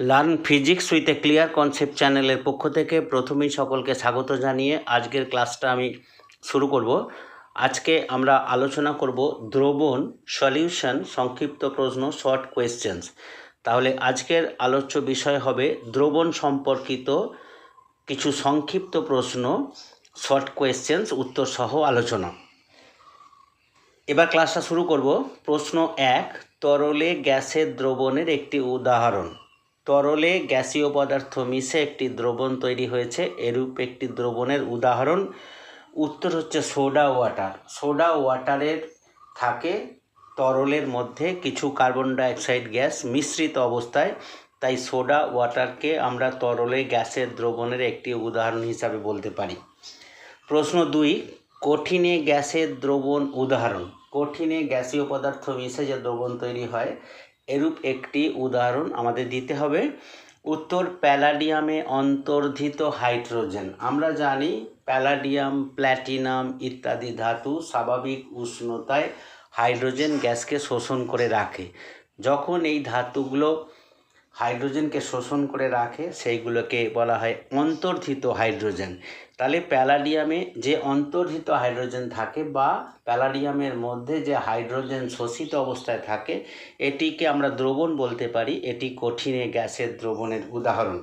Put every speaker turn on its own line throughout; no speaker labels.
Learn physics with a clear concept চ্যানেলের পক্ষ থেকে প্রথমেই সকলকে স্বাগত জানিয়ে আজকের ক্লাসটা আমি শুরু করব। আজকে আমরা আলোচনা করব দ্রবণ সলিউশন সংক্ষিপ্ত প্রশ্ন, শর্ট কোয়েশ্চেন্স। তাহলে আজকের আলোচ্য বিষয় হবে দ্রবণ সম্পর্কিত কিছু সংক্ষিপ্ত প্রশ্ন, শর্ট কোয়েশ্চেন্স, উত্তর সহ আলোচনা। এবার ক্লাসটা শুরু করব। প্রশ্ন এক, তরলে গ্যাসের দ্রবণের একটি উদাহরণ। তরলে গ্যাসীয় পদার্থ মিশে একটি দ্রবণ তৈরি হয়েছে, এরূপ একটি দ্রবণের উদাহরণ। উত্তর হচ্ছে সোডা ওয়াটার। সোডা ওয়াটারের থাকে তরলের মধ্যে কিছু কার্বন ডাইঅক্সাইড গ্যাস মিশ্রিত অবস্থায়, তাই সোডা ওয়াটারকে আমরা তরলে গ্যাসের দ্রবণের একটি উদাহরণ হিসাবে বলতে পারি। প্রশ্ন দুই, কঠিনে গ্যাসের দ্রবণ উদাহরণ। কঠিনে গ্যাসীয় পদার্থ মিশে যে দ্রবণ তৈরি হয় এরূপ একটি উদাহরণ আমাদের দিতে হবে। উত্তর, প্যালাডিয়ামে অন্তর্ধিত হাইড্রোজেন। আমরা জানি প্যালাডিয়াম, প্ল্যাটিনাম ইত্যাদি ধাতু স্বাভাবিক উষ্ণতায় হাইড্রোজেন গ্যাসকে শোষণ করে রাখে। যখন এই ধাতুগুলো হাইড্রোজেনকে শোষণ করে রাখে, সেইগুলোকে বলা হয় অন্তর্ধিত হাইড্রোজেন। তাহলে প্যালাডিয়ামে যে অন্তর্হিত হাইড্রোজেন থাকে বা প্যালাডিয়ামের মধ্যে যে হাইড্রোজেন শোষিত অবস্থায় থাকে, এটিকে আমরা দ্রবণ বলতে পারি। এটি কঠিনে গ্যাসের দ্রবণের উদাহরণ।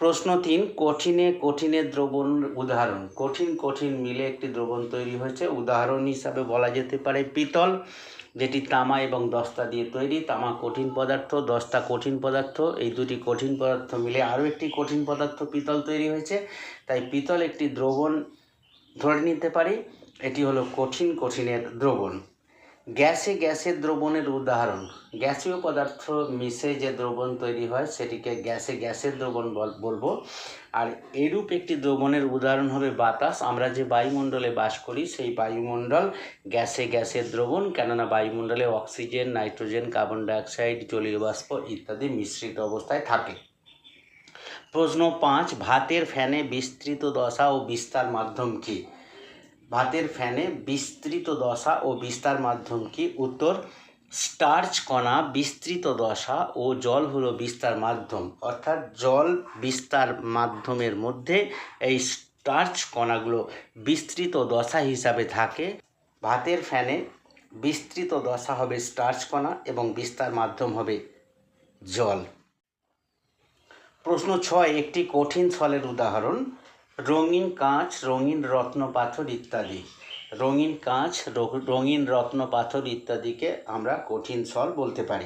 প্রশ্ন তিন, কঠিনে কঠিনের দ্রবণ উদাহরণ। কঠিন কঠিন মিলে একটি দ্রবণ তৈরি হয়েছে। উদাহরণ হিসাবে বলা যেতে পারে পিতল। যেটি তামা এবং দস্তা দিয়ে তৈরি, তামা কঠিন পদার্থ, দস্তা কঠিন পদার্থ, এই দুটি কঠিন পদার্থ মিলে আরও একটি কঠিন পদার্থ পিতল তৈরি হয়েছে। তাই পিতল একটি দ্রবণ ধরে নিতে পারি, এটি হলো কঠিন কঠিনের দ্রবণ। গ্যাসে গ্যাসের দ্রবণের উদাহরণ। গ্যাসীয় পদার্থ মিশে যে দ্রবণ তৈরি হয়, সেটিকে গ্যাসে গ্যাসের দ্রবণ বল- বলব। আর এরূপ একটি দ্রবণের উদাহরণ হবে বাতাস। আমরা যে বায়ুমণ্ডলে বাস করি, সেই বায়ুমণ্ডল গ্যাসে গ্যাসের দ্রবণ, কেননা বায়ুমণ্ডলে অক্সিজেন, নাইট্রোজেন, কার্বন ডাইঅক্সাইড, জলীয় বাষ্প ইত্যাদি মিশ্রিত অবস্থায় থাকে। প্রশ্ন পাঁচ, ভাতের ফ্যানে বিস্তৃত দশা ও বিস্তার মাধ্যম কী? ভাতের ফ্যানে বিস্তৃত দশা ও বিস্তার মাধ্যম কি? উত্তর, স্টার্চ কণা, বিস্তৃত দশা ও জল হলো বিস্তার মাধ্যম। অর্থাৎ জল বিস্তার মাধ্যমের মধ্যে এই স্টার্চ কণাগুলো বিস্তৃত দশা হিসাবে থাকে। ভাতের ফ্যানে বিস্তৃত দশা হবে স্টার্চ কণা এবং বিস্তার মাধ্যম হবে জল। প্রশ্ন ছয়, একটি কঠিন ছলের উদাহরণ। রঙিন কাঁচ, রঙিন রত্ন পাথর ইত্যাদি। রঙিন কাঁচ রঙিন রত্ন পাথর ইত্যাদিকে আমরা কঠিন ছল বলতে পারি।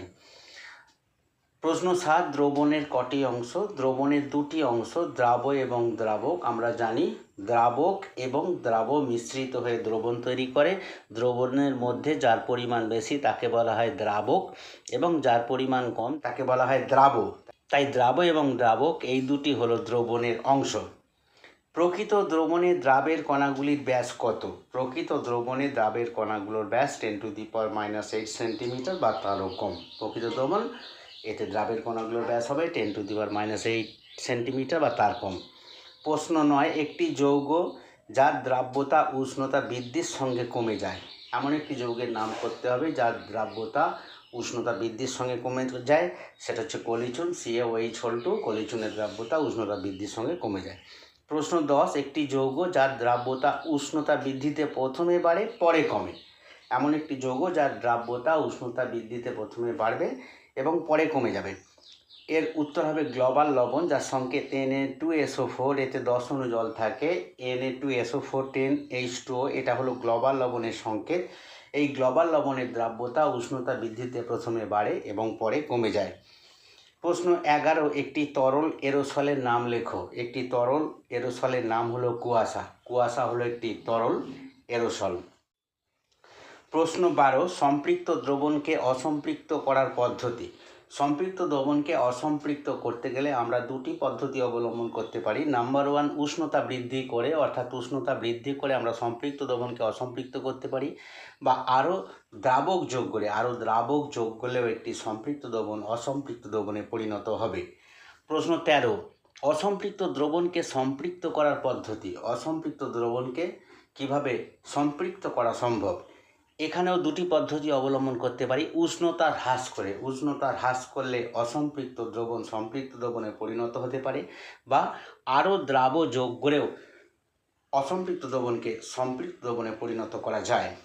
প্রশ্ন সাত, দ্রবণের কটি অংশ? দ্রবণের দুটি অংশ, দ্রাব এবং দ্রাবক। আমরা জানি দ্রাবক এবং দ্রাব মিশ্রিত হয়ে দ্রবণ তৈরি করে। দ্রবণের মধ্যে যার পরিমাণ বেশি তাকে বলা হয় দ্রাবক এবং যার পরিমাণ কম তাকে বলা হয় দ্রাব। তাই দ্রাব এবং দ্রাবক এই দুটি হলো দ্রবণের অংশ। প্রকৃত দ্রবণে দ্রাবের কণাগুলির ব্যাস কত? প্রকৃত দ্রবণে দ্রাবের কণাগুলোর ব্যাস ten to the power minus eight centimetre বা তারও কম। প্রকৃত দ্রবণ, এতে দ্রাবের কণাগুলোর ব্যাস হবে ten to the power minus eight centimetre বা তার কম। প্রশ্ন নয়, একটি যৌগ যার দ্রাব্যতা উষ্ণতা বৃদ্ধির সঙ্গে কমে যায়। এমন একটি যৌগের নাম করতে হবে যার দ্রাব্যতা উষ্ণতা বৃদ্ধির সঙ্গে কমে যায়, সেটা হচ্ছে কলিচুন সিএ ওইচ হোল টু কলিচুনের দ্রাব্যতা উষ্ণতা বৃদ্ধির সঙ্গে কমে যায়। প্রশ্ন দশ, একটি যৌগ যার দ্রাব্যতা উষ্ণতা বৃদ্ধিতে প্রথমে বাড়ে, পরে কমে। এমন একটি যৌগ যার দ্রাব্যতা উষ্ণতা বৃদ্ধিতে প্রথমে বাড়বে এবং পরে কমে যাবে। এর উত্তর হবে গ্লোবাল লবণ, যার সংকেত N A two SO four এতে দশ অণু জল থাকে। N A two SO four ten H two এটা হলো গ্লোবাল লবণের সংকেত। এই গ্লোবাল লবণের দ্রাব্যতা উষ্ণতা বৃদ্ধিতে প্রথমে বাড়ে এবং পরে কমে যায়। প্রশ্ন এগারো, একটি তরল এরোসলের নাম লেখো। একটি তরল এরোসলের নাম হলো কুয়াশা। কুয়াশা হলো একটি তরল এরোসল। প্রশ্ন বারো, সম্পৃক্ত দ্রবণকে অসম্পৃক্ত করার পদ্ধতি। সম্পৃক্ত দ্রবণকে অসম্পৃক্ত করতে গেলে আমরা দুটি পদ্ধতি অবলম্বন করতে পারি। নাম্বার ওয়ান, উষ্ণতা বৃদ্ধি করে, অর্থাৎ উষ্ণতা বৃদ্ধি করে আমরা সম্পৃক্ত দ্রবণকে অসম্পৃক্ত করতে পারি। বা আরও দ্রাবক যোগ করে, আরও দ্রাবক যোগ করলেও একটি সম্পৃক্ত দ্রবণ অসম্পৃক্ত দ্রবণে পরিণত হবে। প্রশ্ন তেরো, অসম্পৃক্ত দ্রবণকে সম্পৃক্ত করার পদ্ধতি। অসম্পৃক্ত দ্রবণকে কীভাবে সম্পৃক্ত করা সম্ভব? এখানেও দুটি পদ্ধতি অবলম্বন করতে পারি। উষ্ণতা হ্রাস করে। উষ্ণতা হ্রাস করলে অসম্পৃক্ত দ্রবণ সম্পৃক্ত দ্রবণে পরিণত হতে পারে বা আরও দ্রাব যোগ করেও অসম্পৃক্ত দ্রবণকে সম্পৃক্ত দ্রবণে পরিণত করা যায়।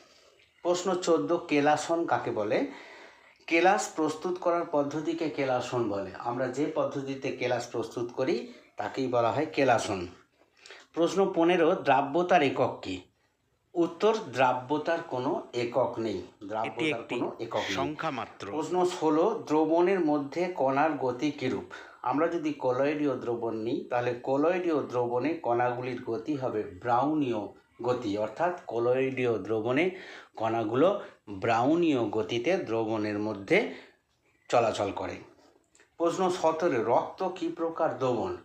প্রশ্ন চোদ্দ, কেলাসন কাকে বলে? কেলাস প্রস্তুত করার পদ্ধতিকে কেলাসন বলে। আমরা যে পদ্ধতিতে কেলাস প্রস্তুত করি, তাকেই বলা হয় কেলাসন। প্রশ্ন পনেরো, দ্রাব্যতার একক কী? উত্তর দ্রাব্যতার কোনো একক নেই। দ্রাব্যতার কোনো একক নেই।
সংখ্যা মাত্র।
প্রশ্ন ষোলো দ্রবণের মধ্যে কণার গতি কিরূপ? আমরা যদি কলয়েডীয় দ্রবণ নিই তাহলে কলয়েডীয় দ্রবণে কণাগুলির গতি হবে ব্রাউনীয় গতি। অর্থাৎ কলয়েডীয় দ্রবণে কণাগুলো ব্রাউনীয় গতিতে দ্রবণের মধ্যে চলাচল করে। প্রশ্ন সতেরো রক্ত কী প্রকার দ্রবণ?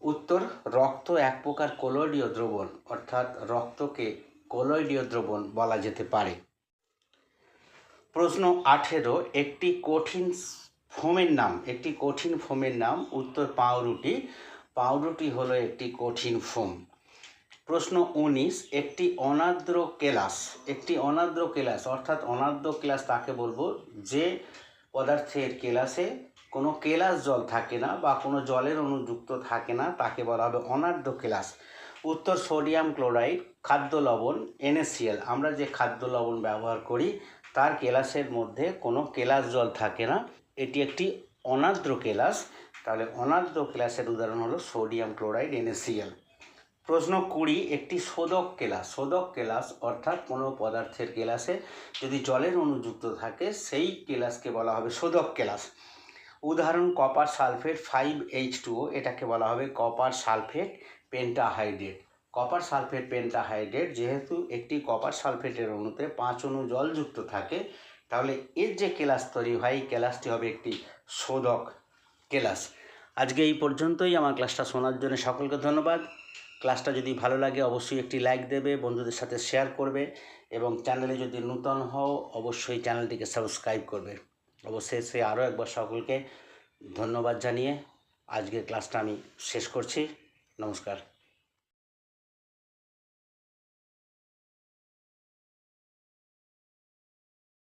উত্তর রক্ত এক প্রকার কলয়েডীয় দ্রবণ অর্থাৎ রক্তকে কলয়েডীয় দ্রবণ বলা যেতে পারে। প্রশ্ন আঠেরো, একটি কঠিন ফোমের নাম, একটি কঠিন ফোমের নাম, উত্তর পাউরুটি পাউরুটি হলো একটি কঠিন ফোম। প্রশ্ন উনিশ, একটি অনাদ্র কেলাস, একটি অনাদ্র কেলাস, অর্থাৎ অনাদ্র কেলাস তাকে বলব যে পদার্থের কেলাসে কোনো কেলাস জল থাকে না বা কোনো জলের অনুযুক্ত থাকে না, তাকে বলা হবে অনাদ্র কেলাস। উত্তর সোডিয়াম ক্লোরাইড, খাদ্য লবণ, এনএসিএল। আমরা যে খাদ্য লবণ ব্যবহার করি, তার কেলাসের মধ্যে কোনো কেলাস জল থাকে না। এটি একটি অনাদ্র কেলাস। তাহলে অনাদ্র কেলাসের উদাহরণ হলো সোডিয়াম ক্লোরাইড, এনএসিএল। প্রশ্ন কুড়ি, একটি শোধক কেলাস। শোধক কেলাস অর্থাৎ কোনো পদার্থের কেলাসে যদি জলের অনুযুক্ত থাকে, সেই কেলাসকে বলা হবে শোধক কেলাস। উদাহরণ, copper sulphate five H two এটাকে বলা হবে copper sulphate pentahydrate. Copper sulphate pentahydrate যেহেতু একটি কপার সালফেটের অণুতে পাঁচ অণু জলযুক্ত থাকে, তাহলে এর যে কেলাস তৈরি হয়, এই কেলাসটি হবে একটি শোধক কেলাস। আজকে এই পর্যন্তই আমার ক্লাসটা শোনার জন্য সকলকে ধন্যবাদ। ক্লাসটা যদি ভালো লাগে অবশ্যই একটি লাইক দেবে, বন্ধুদের সাথে শেয়ার করবে এবং চ্যানেলে যদি নূতন হও অবশ্যই চ্যানেলটিকে সাবস্ক্রাইব করবে। অবশ্যই সে আরও একবার সকলকে ধন্যবাদ জানিয়ে আজকের ক্লাসটা আমি শেষ করছি। नमस्कार।